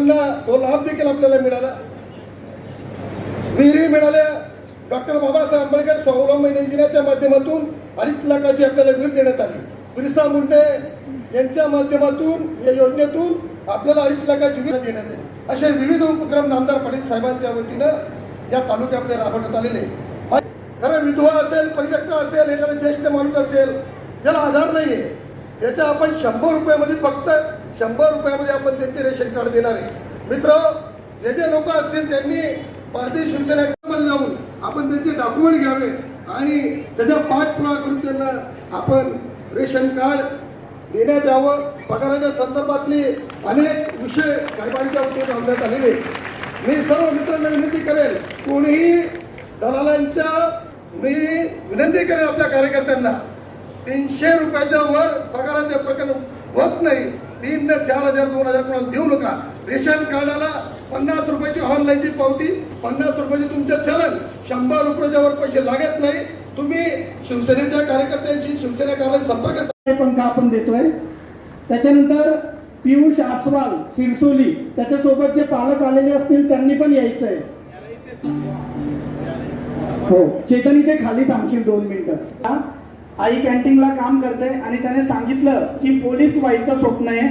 लोकांना तो लाभ देखील आपल्याला मिळाला. विहिरी मिळाल्या. डॉक्टर बाबासाहेब आंबेडकर स्वावलंबन योजनेच्या माध्यमातून अडीच लाखाची आपल्याला भेट देण्यात आली. बिरसा मुंडे यांच्या माध्यमातून या योजनेतून आपल्याला अडीच लाखाची भेट देण्यात आली. असे विविध उपक्रम नामदार पाटील साहेबांच्या वतीनं या तालुक्यामध्ये राबवण्यात आलेले खरं विधवा असेल परित्यक्त असेल एखादा ज्येष्ठ माणूस असेल ज्याला आधार नाहीये त्याच्या आपण शंभर रुपयामध्ये फक्त शंभर रुपयामध्ये आपण त्यांचे रेशन कार्ड देणार आहे. मित्र जे जे लोक असतील त्यांनी भारतीय शिवसेना जाऊन आपण त्यांचे डॉक्युमेंट घ्यावे आणि त्याचा पाठपुरावा करून त्यांना आपण रेशन कार्ड देण्यात यावं. पगाराच्या संदर्भातले अनेक विषय साहेबांच्या वतीने आणण्यात आलेले मी सर्व मित्रांना विनंती करेल कोणीही दलालांच्या मी विनंती करेल आपल्या कार्यकर्त्यांना तीनशे रुपयाच्या वर पगाराचे प्रकरण होत नाही. तीन ते चार हजार दोन हजार कोणाला देऊ नका. रेशन कार्डाला पन्नास रुपयाची ऑनलाईनची पावती पन्नास रुपयाची तुमचं चलन. शंभर रुपयाच्यावर पैसे लागत नाही. तुम्ही शिवसेनेच्या कार्यकर्त्यांशी शिवसेना कार्यालय संपर्क पण का आपण देतोय? त्याच्यानंतर पियुष आसवाल सिरसोली त्याच्यासोबत जे पालक आलेले असतील त्यांनी पण यायचं आहे हो चेतन इथे खाली थांबशील दोन मिनिटं. आई कॅन्टीनला काम करते आणि त्याने सांगितलं की पोलीस व्हायचं स्वप्न आहे.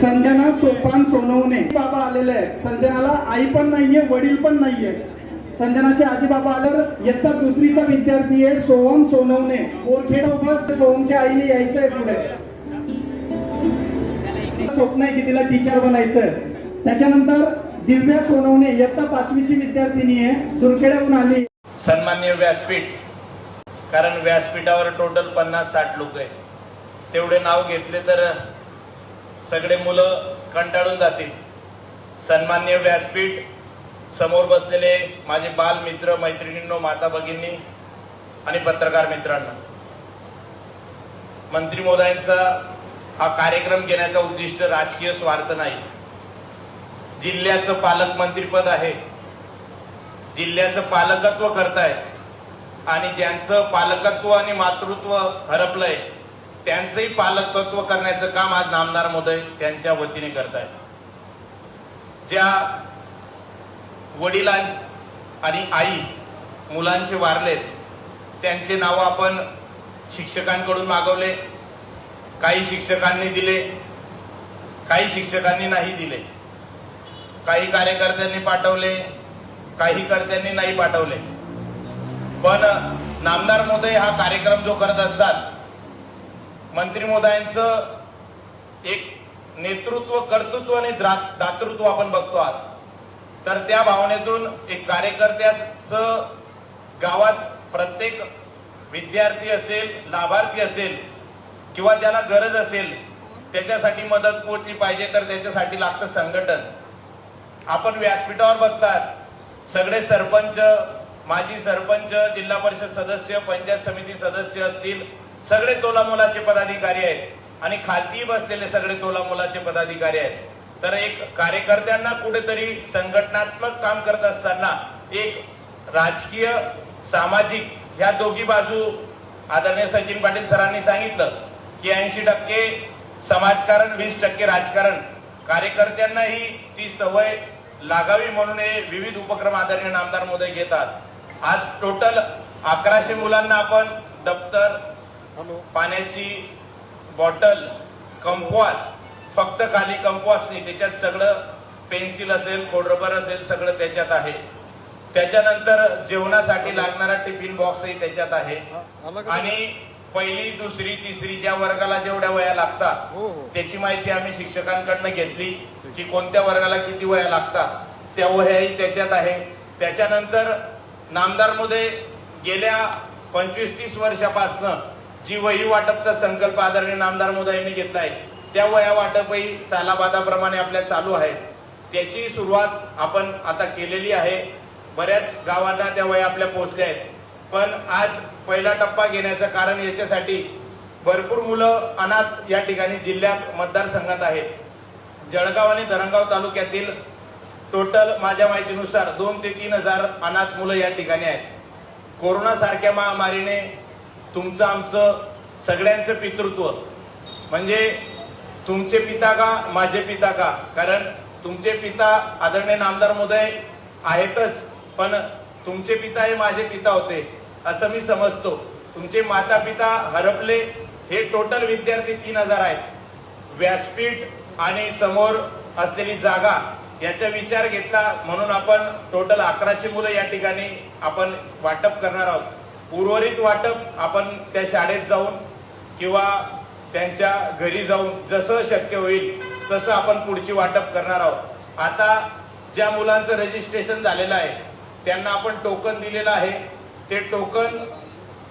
संजना सोपान सोनवणे. बाबा आलेले आहेत. संजनाला आई पण नाहीये वडील पण नाहीये. संजनाचे आजी बाबा आल्यावर इयत्ता दुसरीचा विद्यार्थी आहे सोहम सोनवणे. बोरखेडा उभं सोहमच्या आईने यायचंय पुढे. स्वप्न आहे की तिला टीचर बनायचंय. त्याच्यानंतर दिव्या सोनवणे इयत्ता पाचवीची विद्यार्थिनी आहे सुरखेड्याहून आली. सन्मान्य व्यासपीठ कारण व्यासपीठावर टोटल पन्नास साठ लोक आहे तेवढे नाव घेतले तर सगळे मुलं कंटाळून जातील. सन्मान्य व्यासपीठ समोर बसलेले माझे बाल मित्र मैत्रिणींनो माता भगिनी आणि पत्रकार मित्रांनो. मंत्री महोदयांचा हा कार्यक्रम घेण्याचा उद्दिष्ट राजकीय स्वार्थ नाही. जिल्ह्याचं पालकमंत्रीपद आहे. जिल्ह्याचं पालकत्व करताय. आणि ज्यांचं पालकत्व आणि मातृत्व हरपलंय त्यांचंही पालकत्व करण्याचं काम आज नामदार मोदय त्यांच्या वतीने करतायत. ज्या वडिलां आणि आई मुलांचे वारलेत त्यांचे नाव आपण शिक्षकांकडून मागवले काही शिक्षकांनी दिले काही शिक्षकांनी नाही दिले. काही कार्यकर्त्यांनी पाठवले काही कर्त्यांनी नाही पाठवले. पण नामदार मोदय हा कार्यक्रम जो करत असतात मंत्री मोदयांचं एक नेतृत्व कर्तृत्व आणि द्रा- दातृत्व आपण बघतो आहात तर त्या भावनेतून एक कार्यकर्त्याचं गावात प्रत्येक विद्यार्थी असेल लाभार्थी असेल किंवा ज्याला गरज असेल त्याच्यासाठी मदत पोचली पाहिजे तर त्याच्यासाठी लागतं संघटन. आपण व्यासपीठावर बघतात सगळे सरपंच माजी सरपंच जिल्हा परिषद सदस्य पंचायत समिती सदस्य असतील सगळे तोलामोलाचे पदाधिकारी आहेत. आणि खालती बसलेले सगळे तोलामोलाचे पदाधिकारी आहेत. तर एक कार्यकर्त्यांना कुठेतरी संघटनात्मक काम करत असताना एक राजकीय सामाजिक ह्या दोघी बाजू आदरणीय सचिन पाटील सरांनी सांगितलं की ऐंशी टक्के समाजकारण वीस टक्के राजकारण. कार्यकर्त्यांनाही ती सवय लागावी म्हणून हे विविध उपक्रम आदरणीय नामदार मोदय घेतात. आज टोटल अकराशे मुलांना आपण दप्तर पाण्याची बॉटल कंपवास फक्त खाली कंपवास नाही त्याच्यात सगळं पेन्सिल असेल कोडरबर असेल सगळं त्याच्यात आहे. त्याच्यानंतर जेवणासाठी लागणारा टिफिन बॉक्सही त्याच्यात आहे. आणि पहिली दुसरी तिसरी ज्या वर्गाला जेवढ्या वया लागतात त्याची माहिती आम्ही शिक्षकांकडनं घेतली. की कोणत्या वर्गाला किती वया लागतात? त्या वयाही त्याच्यात आहे. त्याच्यानंतर नामदारमध्ये गेल्या पंचवीस तीस वर्षापासनं जी वही वाटपचा संकल्प आदरणीय नामदार मोदयांनी आहे त्या वया वाटपही सालाबादाप्रमाणे आपल्या चालू आहे त्याची सुरुवात आपण आता केलेली आहे. बऱ्याच गावांना त्या वया आपल्या पोहोचल्या आहेत. पण आज पहिला टप्पा घेण्याचं कारण याच्यासाठी भरपूर मुलं अनाथ या ठिकाणी जिल्ह्यात मतदारसंघात आहेत. जळगाव आणि धरणगाव तालुक्यातील टोटल माझ्या माहितीनुसार दोन ते तीन हजार अनाथ मुलं या ठिकाणी आहेत. कोरोना सारख्या महामारीने तुमचं आमचं सगळ्यांचं पितृत्व म्हणजे तुमचे पिता का माझे पिता का? कारण तुमचे पिता आदरणीय नामदार मोदय आहेतच पण तुमचे पिता हे माझे पिता होते असं मी समजतो. तुमचे माता पिता हरपले हे टोटल विद्यार्थी तीन हजार आहेत. व्यासपीठ आणि समोर असलेली जागा याचा विचार घेतला म्हणून आपण टोटल अकराशे मुलं या ठिकाणी आपण वाटप करणार आहोत. उर्वरित वाटप आपण त्या शाळेत जाऊन किंवा त्यांच्या घरी जाऊन जसं शक्य होईल तसं आपण पुढची वाटप करणार आहोत. आता ज्या मुलांचं रजिस्ट्रेशन झालेलं आहे त्यांना आपण टोकन दिलेलं आहे. ते टोकन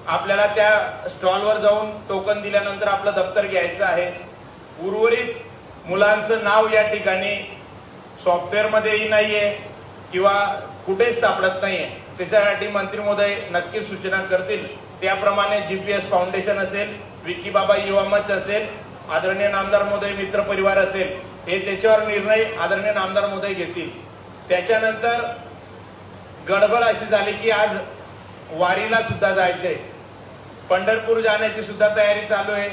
आपल्याला त्या स्टॉलवर जाऊन टोकन दिल्यानंतर आपलं दप्तर घ्यायचं आहे. उर्वरित मुलांचं नाव या ठिकाणी सॉफ्टवेअरमध्येही नाहीये किंवा कुठेच सापडत नाहीये. त्याच्यासाठी मंत्री महोदय नक्कीच सूचना करतील. त्याप्रमाणे जीपीएस फाउंडेशन असेल विकी बाबा युवा मंच असेल आदरणीय नामदार महोदय मित्र परिवार असेल हे त्याच्यावर निर्णय आदरणीय नामदार महोदय घेतील. त्याच्यानंतर गडबड अशी झाली की आज वारीला सुद्धा जायचंय. पंढरपूर जाण्याची सुद्धा तयारी चालू आहे.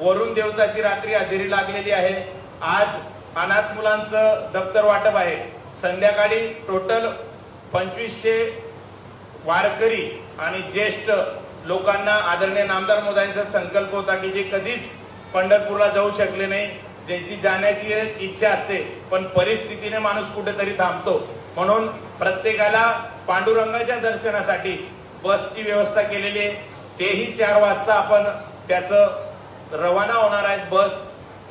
वरुण देवताची रात्री हजेरी लागलेली आहे. आज अनाथ मुलांचं दप्तर वाटप आहे. संध्याकाळी टोटल पंचवीसशे वारकरी आणि ज्येष्ठ लोकांना आदरणीय नामदार मोदांचा संकल्प होता की जे कधीच पंढरपूरला जाऊ शकले नाही. ज्यांची जाण्याची इच्छा असते पण परिस्थितीने माणूस कुठेतरी थांबतो. म्हणून प्रत्येकाला पांडुरंगाच्या दर्शनासाठी बसची व्यवस्था केलेली आहे. तेही चार वाजता आपण त्याचं रवाना होणार आहेत बस.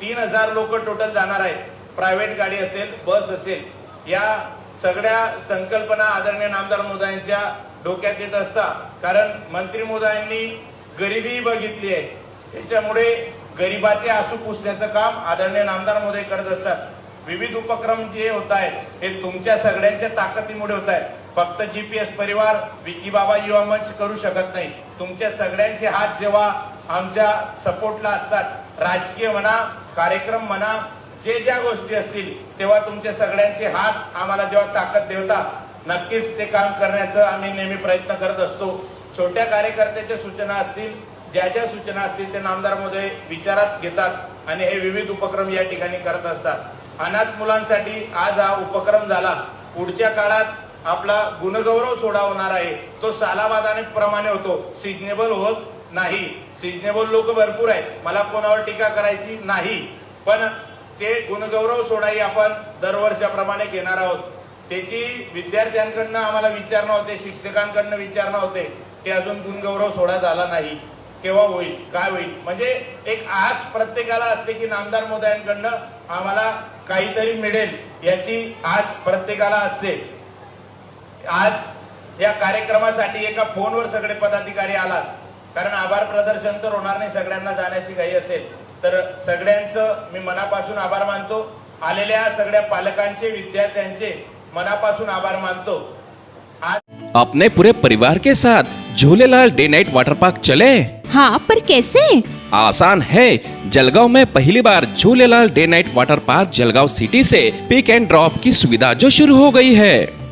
तीन हजार लोक टोटल जाणार आहेत. प्रायव्हेट गाडी असेल बस असेल. या सगळ्या संकल्पना आदरणीय नामदार मोदयांच्या डोक्यात येत असता कारण मंत्री मोदयांनी गरिबी बघितली आहे. त्याच्यामुळे गरिबाचे आसू पुसण्याचं काम आदरणीय नामदार मोदय करत असतात. विविध उपक्रम जे होत आहेत हे तुमच्या सगळ्यांच्या ताकदीमुळे होत आहेत. फक्त जीपीएस परिवार विकी बाबा युवा मंच करू शकत नाही. तुमच्या सगळ्यांचे हात जेव्हा आमच्या सपोर्टला असतात. राजकीय म्हणा कार्यक्रम म्हणा जे ज्या गोष्टी असतील तेव्हा तुमचे सगळ्यांचे हात आम्हाला जेव्हा ताकद देवता नक्कीच ते काम करण्याचं आम्ही नेहमी प्रयत्न करत असतो. छोट्या कार्यकर्त्याच्या सूचना असतील ज्या ज्या सूचना असतील ते नामदार विचारात घेतात आणि हे विविध उपक्रम या ठिकाणी करत असतात. अनाथ मुलांसाठी आज हा उपक्रम झाला. पुढच्या काळात आपला गुणगौरव सोडा होणार आहे. तो सालाबादाने प्रमाणे होतो. सिजनेबल होत नाही. सिजनेबल लोक भरपूर आहेत. मला कोणावर टीका करायची नाही. पण ते गुणगौरव सोडाई आपण दरवर्षाप्रमाणे घेणार आहोत. त्याची विद्यार्थ्यांकडनं आम्हाला विचारणं होते शिक्षकांकडनं विचारणं होते ते अजून गुणगौरव सोडा झाला नाही. केव्हा होईल? काय होईल? म्हणजे एक आस प्रत्येकाला असते की नामदार मोदयांकडनं आम्हाला काहीतरी मिळेल याची आस प्रत्येकाला असते. आज या कार्यक्रमासाठी एका फोनवर सगळे पदाधिकारी आलात. कारण आभार प्रदर्शन तर होणार नाही सगळ्यांना जाण्याची घाई असेल. तर सगळ्यांचं मी मनापासून आभार मानतो. आलेल्या सगळ्या पालकांचे विद्यार्थ्यांचे मनापासून आभार मानतो. आज अपने पूरे परिवार के साथ Jhulelal day night water park चले? हाँ पर कैसे? आसान है। जलगांव में पहली बार Jhulelal day night water park Jalgaon city say pick and drop की सुविधा जो शुरू हो गई है।